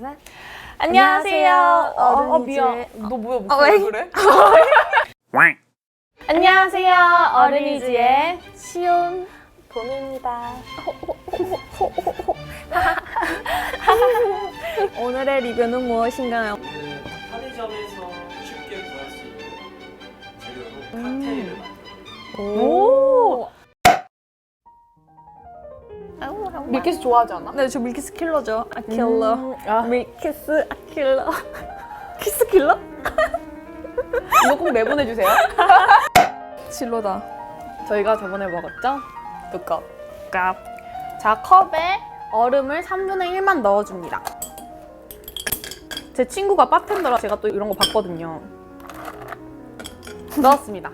셋. 안녕하세요. 어, 어, 어른이지의- 미안. 너 뭐야 어, 왜? 목소리 그래? 안녕하세요. 어린이지의 시온. 봄입니다. 오늘의 리뷰는 무엇인가요? 오늘은 편의점에서 쉽게 구할 수 있는 재료로 음. 칵테일을 만들어요. 오. 밀키스 좋아하지 않아? 네, 저 밀키스 킬러죠. 아킬러. 음, 아, 밀키스 아킬러. 키스 킬러? 이거 꼭 내보내주세요. 진로다. 저희가 저번에 먹었죠? 두 컵. 깝. 자, 컵에 얼음을 3분의 1만 넣어줍니다. 제 친구가 바텐더라 제가 또 이런 거 봤거든요. 넣었습니다.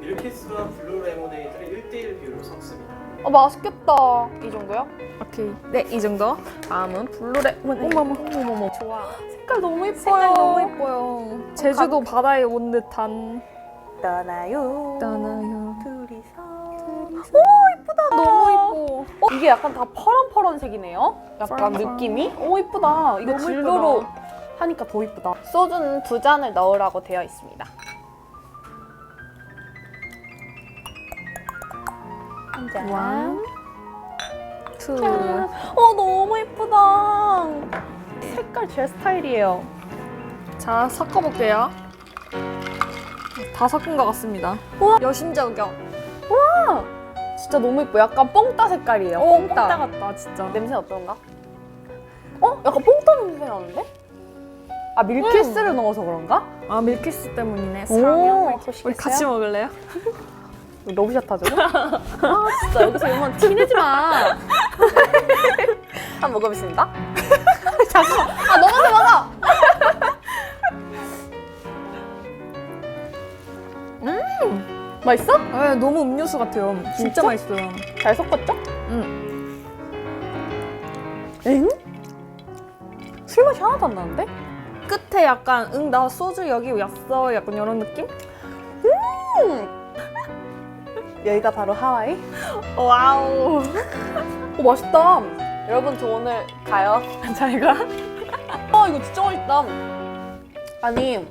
밀키스와 블루 레모네이드를 1대1 비율로 섞습니다. 어, 맛있겠다. 이 정도요? 오케이. 네, 이 정도. 다음은 블루레. 어머머. 어머머. 좋아. 색깔 너무 예뻐요. 색깔 너무 예뻐요. 제주도 바다에 온 듯한. 떠나요. 떠나요. 둘이서. 오, 이쁘다. 너무 이뻐. 어, 이게 약간 다 파란파란색이네요. 약간 파란파란. 느낌이. 오 이쁘다. 이거 진로로. 하니까 더 이쁘다. 소주는 두 잔을 넣으라고 되어 있습니다. 한 잔. 원, 투. 짠. 어 너무 예쁘다. 색깔 제 스타일이에요. 자, 섞어볼게요. 다 섞은 것 같습니다. 우와. 여심저격. 진짜 너무 예뻐. 약간 뽕따 색깔이에요. 오, 뽕따. 뽕따 같다, 진짜. 냄새 어떤가? 어? 약간 뽕따 냄새 나는데? 아 밀키스를 넣어서 그런가? 아, 밀키스 때문이네. 오, 사랑해. 우리 같이 먹을래요? 러브샷 하죠? 아 진짜 여기서 이러면 티내지 마. 한번 먹어보겠습니다. 잠깐만. 아 너무 먹어. 음 맛있어? 아, 너무 음료수 같아요. 진짜, 진짜? 맛있어요. 잘 섞었죠? 응. 엥? 술 맛이 하나도 안 나는데? 끝에 약간 응 나 소주 여기 왔어 약간 이런 느낌? 여기가 바로 하와이. 와우. 오 맛있다. 여러분 저 오늘 가요. 잘 가. 아 이거 진짜 맛있다. 아니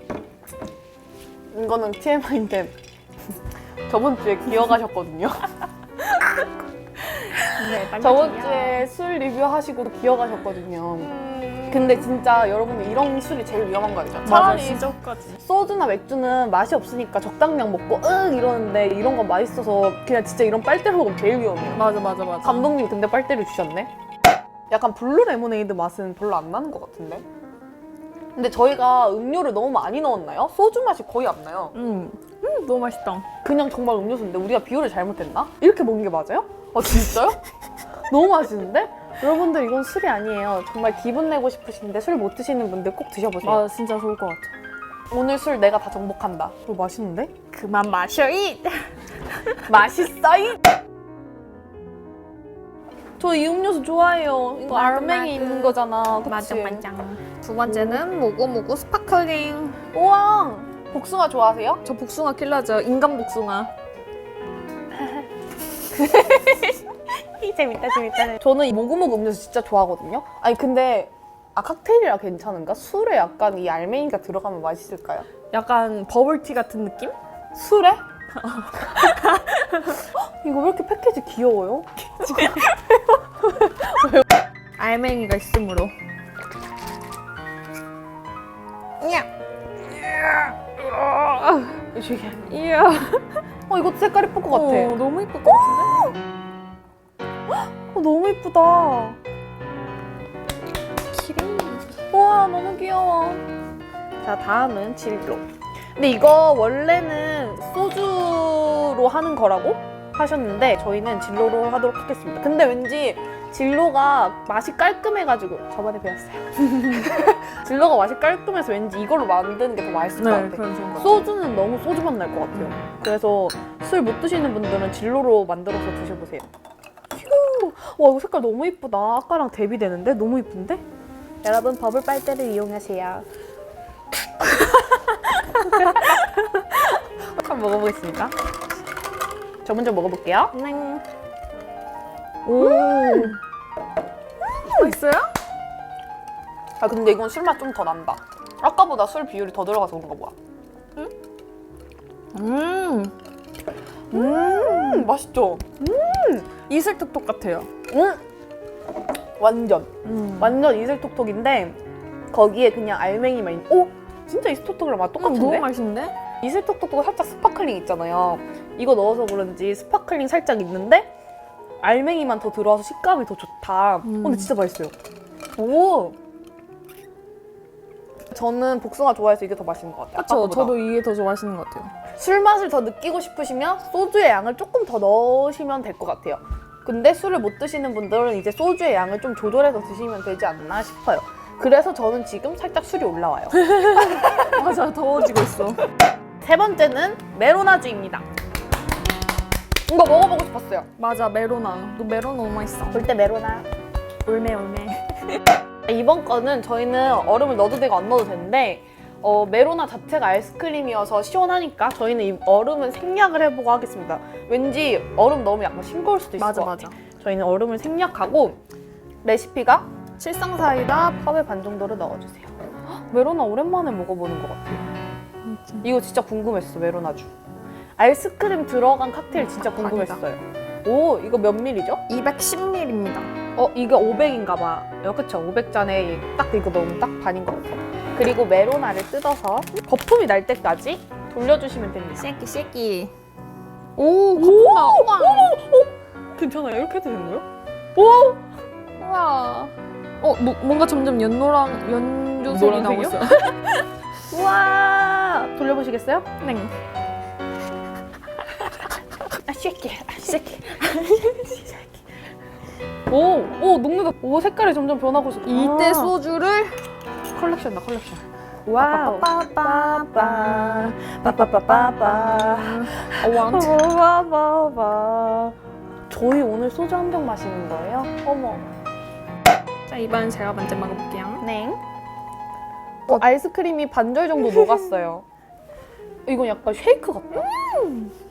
이거는 TMI인데 저번 주에 기어가셨거든요. 네, 저번 주에 술 리뷰하시고 기어가셨거든요. 근데 진짜 여러분들 이런 술이 제일 위험한 거 알죠? 맞아 차라리 시저까지. 소주나 맥주는 맛이 없으니까 적당량 먹고 응 이러는데 이런 건 맛있어서 그냥 진짜 이런 빨대로 먹으면 제일 위험해요. 맞아 맞아 맞아. 감독님 근데 빨대를 주셨네. 약간 블루 레모네이드 맛은 별로 안 나는 것 같은데. 근데 저희가 음료를 너무 많이 넣었나요? 소주 맛이 거의 안 나요. 음. 음 너무 맛있다. 그냥 정말 음료수인데 우리가 비율을 잘못했나? 이렇게 먹는 게 맞아요? 아 진짜요? 너무 맛있는데? 여러분들 이건 술이 아니에요. 정말 기분 내고 싶으신데 술 못 드시는 분들 꼭 드셔보세요. 아 진짜 좋을 것 같아. 오늘 술 내가 다 정복한다. 이거 맛있는데? 그만 마셔 이. 맛있어요. 저이 음료수 좋아해요. 이거 맞아, 알맹이 맞아. 있는 거잖아. 그치? 두 번째는 모구모구 스파클링. 우와! 복숭아 좋아하세요? 저 복숭아 킬러죠. 인간 복숭아. 재밌다, 재밌다. 저는 이 모구모구 음료수 진짜 좋아하거든요. 아니, 근데, 아, 칵테일이라 괜찮은가? 술에 약간 이 알맹이가 들어가면 맛있을까요? 약간 버블티 같은 느낌? 술에? 이거 왜 이렇게 패키지 귀여워요? 알맹이가 있으므로. 이게. 이야. 어, 이것도 색깔 예쁠 것 같아. 어, 너무 이쁠 것 같은데? 어, 너무 예쁘다. 우와, 너무 귀여워. 자, 다음은 진로. 근데 이거 원래는 소주로 하는 거라고 하셨는데 저희는 진로로 하도록 하겠습니다. 근데 왠지 진로가 맛이 깔끔해가지고 저번에 배웠어요. 진로가 맛이 깔끔해서 왠지 이걸로 만드는 게 더 맛있을 것 네, 같아요. 그런 생각. 소주는 너무 소주맛 날 것 같아요. 그래서 술 못 드시는 분들은 진로로 만들어서 드셔보세요. 휴! 와 이거 색깔 너무 이쁘다. 아까랑 대비되는데 너무 이쁜데? 여러분 버블 빨대를 이용하세요. 한번 먹어보겠습니다. 저 먼저 먹어볼게요. 네. 오, 맛있어요? 아 근데 이건 술맛 좀 더 난다. 아까보다 술 비율이 더 들어가서 그런가 뭐야. 음, 음 맛있죠? 이슬톡톡 같아요. 음 완전 음. 완전 이슬톡톡인데 거기에 그냥 알맹이만 있. 오 진짜 이슬톡톡이랑 맛 음, 똑같은데? 너무 맛있는데? 이슬톡톡도 살짝 스파클링 있잖아요. 이거 넣어서 그런지 스파클링 살짝 있는데 알맹이만 더 들어와서 식감이 더 좋다. 어, 음. 근데 진짜 맛있어요. 오. 저는 복숭아 좋아해서 이게 더 맛있는 것 같아요. 아까보다. 저도 이게 더 맛있는 것 같아요. 술 맛을 더 느끼고 싶으시면 소주의 양을 조금 더 넣으시면 될 것 같아요. 근데 술을 못 드시는 분들은 이제 소주의 양을 좀 조절해서 드시면 되지 않나 싶어요. 그래서 저는 지금 살짝 술이 올라와요. 맞아, 더워지고 있어. 세 번째는 메로나주입니다. 이거 먹어보고 싶었어요. 맞아, 메로나. 너 메로나 너무 맛있어. 볼 때 메로나. 울메, 울메. 이번 거는 저희는 얼음을 넣어도 되고 안 넣어도 되는데 어, 메로나 자체가 아이스크림이어서 시원하니까 저희는 이 얼음은 생략을 해보고 하겠습니다. 왠지 얼음 넣으면 약간 싱거울 수도 있을 맞아, 것 같아요. 맞아. 저희는 얼음을 생략하고 레시피가 칠성 사이다. 컵에 반 정도를 넣어주세요. 헉, 메로나 오랜만에 먹어보는 것 같아요. 이거 진짜 궁금했어 메로나주. 아이스크림 들어간 칵테일 진짜 반이다. 궁금했어요. 오 이거 몇 밀리죠? 210ml입니다. 어 이게 500인가 봐요. 그쵸? 500잔에 딱 이거 넣으면 딱 반인 것 같아요. 그리고 메로나를 뜯어서 거품이 날 때까지 돌려주시면 됩니다. 쉐키, 쉐키. 오, 거품 나. 우와. 괜찮아요? 이렇게 해도 되는 거예요? 우와. 어, 뭐, 뭔가 점점 연노랑, 연두색이 나오고 노란색이요? 있어요. 우와! 돌려보시겠어요? 네. 아 쉐키, 아 쉐키. 오, 오 녹는다. 오 색깔이 점점 변하고 있어. 이때 아, 소주를 컬렉션다 컬렉션. 와우. 빠빠빠 빠. 빠빠빠빠빠. want. 빠바바바. 저희 오늘 소주 한 병 마시는 거예요? 어머. 자, 이번엔 제가 먼저 먹어볼게요. 네. 어, 아이스크림이 반절 정도 녹았어요. 이건 약간 쉐이크 같다.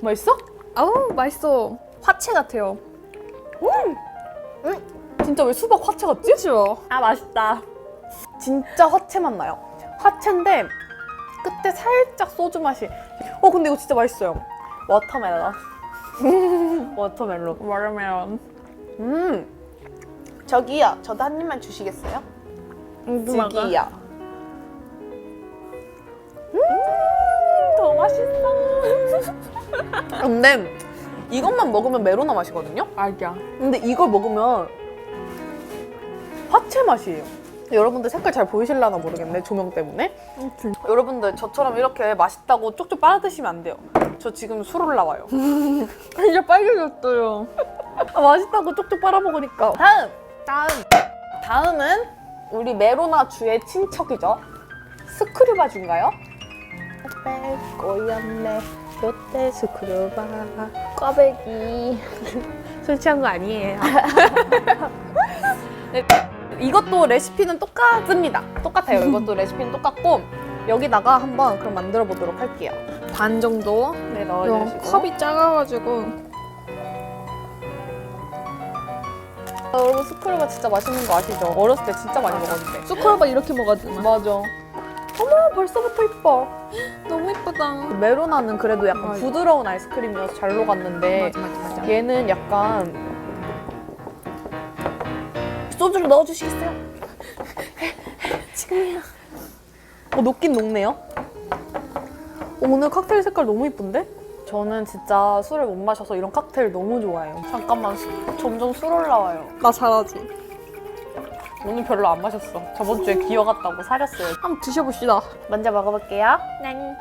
맛있어? 아우, 맛있어. 화채 같아요. 진짜 왜 수박 화채 같지? 그쵸? 아 맛있다. 진짜 화채 맛 나요. 화채인데 끝에 살짝 소주 맛이. 어 근데 이거 진짜 맛있어요. 워터멜론. 워터멜론. 워터멜론. 음. 저기요. 저도 한 입만 주시겠어요? 저기요. 음, 더 맛있어. 근데 이것만 먹으면 메로나 맛이거든요. 알죠. 근데 이걸 먹으면 화채 맛이에요. 여러분들 색깔 잘 보이실라나 모르겠네 조명 때문에. 여러분들 저처럼 이렇게 맛있다고 쪽쪽 빨아 드시면 안 돼요. 저 지금 술 올라와요. 이제 빨개졌어요. 아, 맛있다고 쪽쪽 빨아 먹으니까. 다음, 다음, 다음은 우리 메로나 주의 친척이죠. 스크류바주인가요? 꼬였네 롯데 스크류바 꽈배기 술 취한 거 아니에요. 네, 이것도 레시피는 똑같습니다. 똑같아요. 이것도 레시피는 똑같고 여기다가 한번 그럼 만들어 보도록 할게요. 반 정도. 네 이거 넣어주시고 컵이 작아가지고. 아, 여러분 스크류바 진짜 맛있는 거 아시죠? 어렸을 때 진짜 많이 먹었는데. 수크로바 이렇게 먹어주나? 맞아. 어머 벌써부터 이뻐. 너무 예쁘다. 메로나는 그래도 약간 맞아. 부드러운 아이스크림이어서 잘 녹았는데 맞아, 맞아, 맞아. 얘는 약간 소주를 넣어주시겠어요? 지금이요. 어 녹긴 녹네요. 어, 오늘 칵테일 색깔 너무 이쁜데? 저는 진짜 술을 못 마셔서 이런 칵테일 너무 좋아해요. 잠깐만 수- 점점 술 올라와요. 나 잘하지. 오늘 별로 안 마셨어. 저번 주에 기어갔다고 사렸어요. 한번 드셔봅시다. 먼저 먹어볼게요. 네.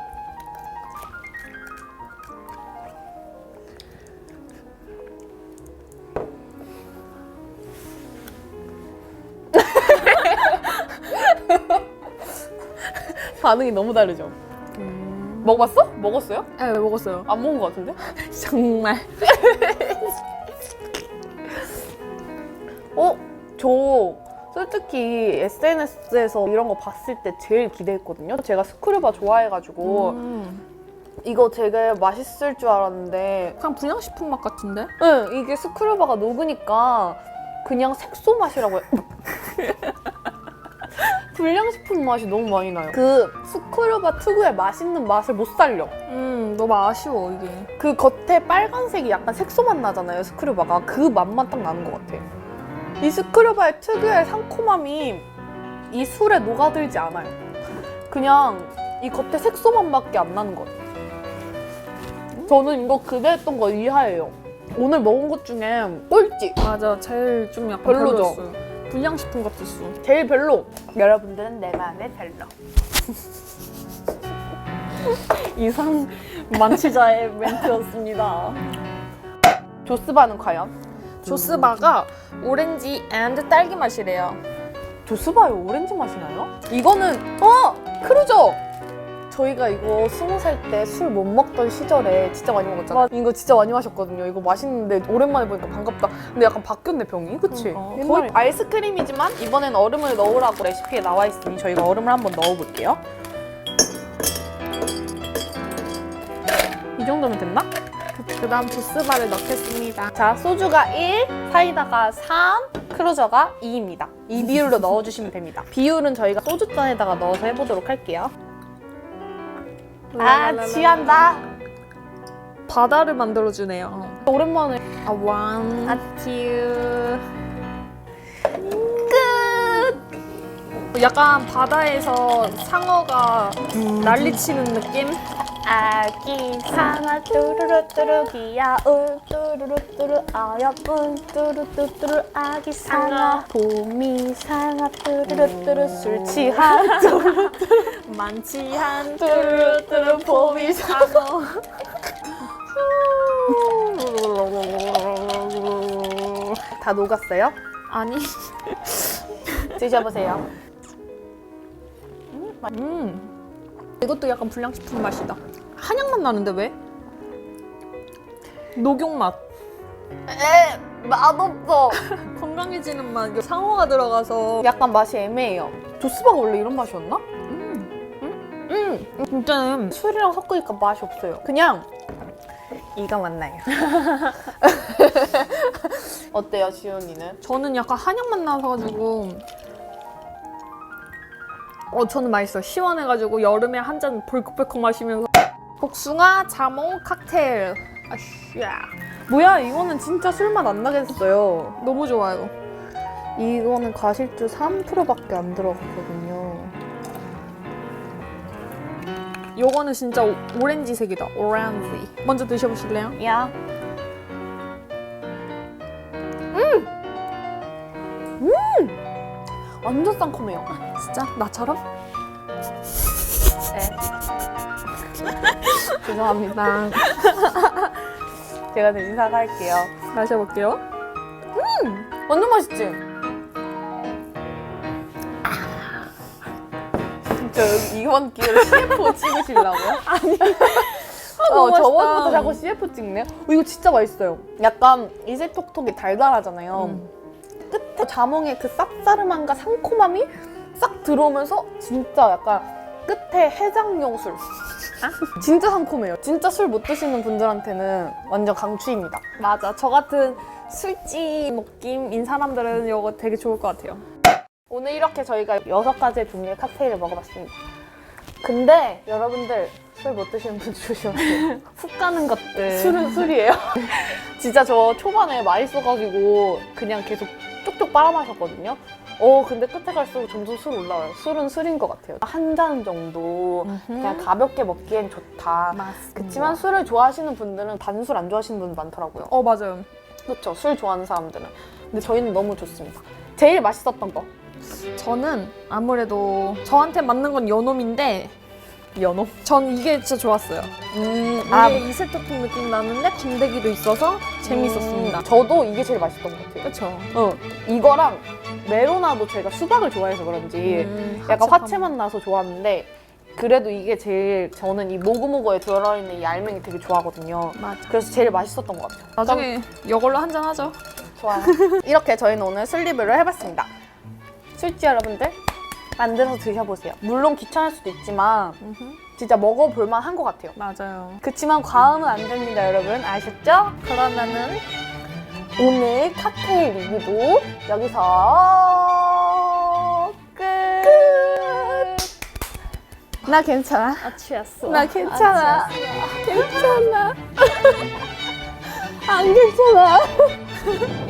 반응이 너무 다르죠? 먹어봤어? 먹었어요? 네, 먹었어요. 안 먹은 것 같은데? 정말. 어? 저 솔직히 SNS에서 이런 거 봤을 때 제일 기대했거든요. 제가 스크류바 좋아해가지고 음. 이거 되게 맛있을 줄 알았는데 그냥 불량식품 맛 같은데? 응, 이게 스크류바가 녹으니까 그냥 색소 맛이라고 해. 불량식품 맛이 너무 많이 나요. 그 스크류바 특유의 맛있는 맛을 못 살려. 음, 너무 아쉬워, 이게. 그 겉에 빨간색이 약간 색소 맛 나잖아요, 스크류바가. 그 맛만 딱 나는 것 같아. 이 스크류바의 특유의 상콤함이 이 술에 녹아들지 않아요. 그냥 이 겉에 색소 맛밖에 안 나는 것 같아요. 저는 이거 그대했던 거 이하예요. 오늘 먹은 것 중에 꼴찌. 맞아, 제일 좀 약간 별로죠? 별로였어요. 불량식품 같았어. 제일 별로. 여러분들은 내 마음에 별로. 이상 만취자의 멘트였습니다. 조스바는 과연? 조스바가 오렌지 앤 딸기 맛이래요. 조스바에 오렌지 맛이 나요? 이거는 어 크루저. 저희가 이거 스무 살 때 술 못 먹던 시절에 진짜 많이 먹었잖아요. 이거 진짜 많이 마셨거든요. 이거 맛있는데 오랜만에 보니까 반갑다. 근데 약간 바뀌었네 병이, 그치? 그러니까. 거의 아이스크림이지만 이번엔 얼음을 넣으라고 레시피에 나와 있으니 저희가 얼음을 한번 넣어볼게요. 이 정도면 됐나? 그 다음 조스바를 넣겠습니다. 자, 소주가 1, 사이다가 3, 크루저가 2입니다. 이 비율로 넣어주시면 됩니다. 비율은 저희가 소주잔에다가 넣어서 해보도록 할게요. 아, 취한다. 바다를 만들어주네요. 오랜만에 아, one, 아, two. 끝! 약간 바다에서 상어가 난리치는 느낌? 아기 상아 뚜루루뚜루 귀여운 뚜루루뚜루 어여쁜 뚜루뚜뚜루 아기 상아 봄이 상아 뚜루루뚜루 술 취한 만취한 뚜루루뚜루 봄이 상어. 다 녹았어요? 아니. 드셔보세요. 음. 이것도 약간 불량식품 맛이다. 한약맛 나는데 왜? 녹용 맛. 에 맛없어. 건강해지는 맛. 상어가 들어가서. 약간 맛이 애매해요. 조스바가 원래 이런 맛이었나? 음. 음 진짜는 술이랑 섞으니까 맛이 없어요. 그냥 이가 맞나요. 어때요, 지훈이는? 저는 약간 한약맛 나서 어 저는 맛있어요. 시원해가지고 여름에 한 잔 벌컥벌컥 마시면서 복숭아 자몽 칵테일. 아씨야 뭐야, 이거는 진짜 술맛 안 나겠어요. 너무 좋아요. 이거는 과실주 3%밖에 안 들어갔거든요. 요거는 진짜 오- 오렌지색이다. 오렌지. 먼저 드셔보실래요? 야. 음! 음! 완전 상콤해요. 진짜 나처럼? 죄송합니다. 제가 대신 사과할게요. 마셔볼게요. 완전 맛있지? 진짜 이번 기회에 CF 찍으시려고요? 아니. 어, 너무 맛있다. 저번부터 자꾸 CF 찍네? 어, 이거 진짜 맛있어요. 약간 이슬톡톡이 달달하잖아요. 음. 끝에 자몽의 그 쌉싸름함과 상콤함이 싹 들어오면서 진짜 약간 끝에 해장용 술. 진짜 상콤해요. 진짜 술 못 드시는 분들한테는 완전 강추입니다. 맞아. 저 같은 술집 느낌인 사람들은 요거 되게 좋을 것 같아요. 오늘 이렇게 저희가 여섯 가지 종류의 칵테일을 먹어봤습니다. 근데 여러분들 술 못 드시는 분 조심하세요. 훅 가는 것들. 술은 술이에요. 진짜 저 초반에 맛있어가지고 그냥 계속 쪽쪽 빨아마셨거든요. 어 근데 끝에 갈수록 점점 술 올라와요. 술은 술인 것 같아요. 한 잔 정도 그냥 가볍게 먹기엔 좋다. 맞습니다. 그렇지만 술을 좋아하시는 분들은 단술 안 좋아하시는 분 많더라고요. 어 맞아요. 그렇죠. 술 좋아하는 사람들은. 근데 저희는 너무 좋습니다. 제일 맛있었던 거. 저는 아무래도 저한테 맞는 건 연놈인데 연어. 전 이게 진짜 좋았어요. 음, 이게 이슬토핑 느낌 나는데 건더기도 있어서 재밌었습니다. 음, 저도 이게 제일 맛있던 것 같아요. 그렇죠. 어, 이거랑 메로나도 제가 수박을 좋아해서 그런지 음, 약간 화채 맛 나서 좋았는데 그래도 이게 제일 저는 이 모구모구에 들어있는 이 알맹이 되게 좋아하거든요. 맞아. 그래서 제일 맛있었던 것 같아요. 나중에 이걸로 한잔 하죠. 좋아요. 이렇게 저희는 오늘 술 리뷰를 해봤습니다. 술지 여러분들 만들어서 드셔보세요. 물론 귀찮을 수도 있지만 진짜 먹어볼만 한 것 같아요. 맞아요. 그치만 과음은 안 됩니다, 여러분. 아셨죠? 그러면은 오늘 칵테일 리뷰도 여기서 끝! 나 괜찮아. 아 취했어. 나 괜찮아. 괜찮아. 안 괜찮아.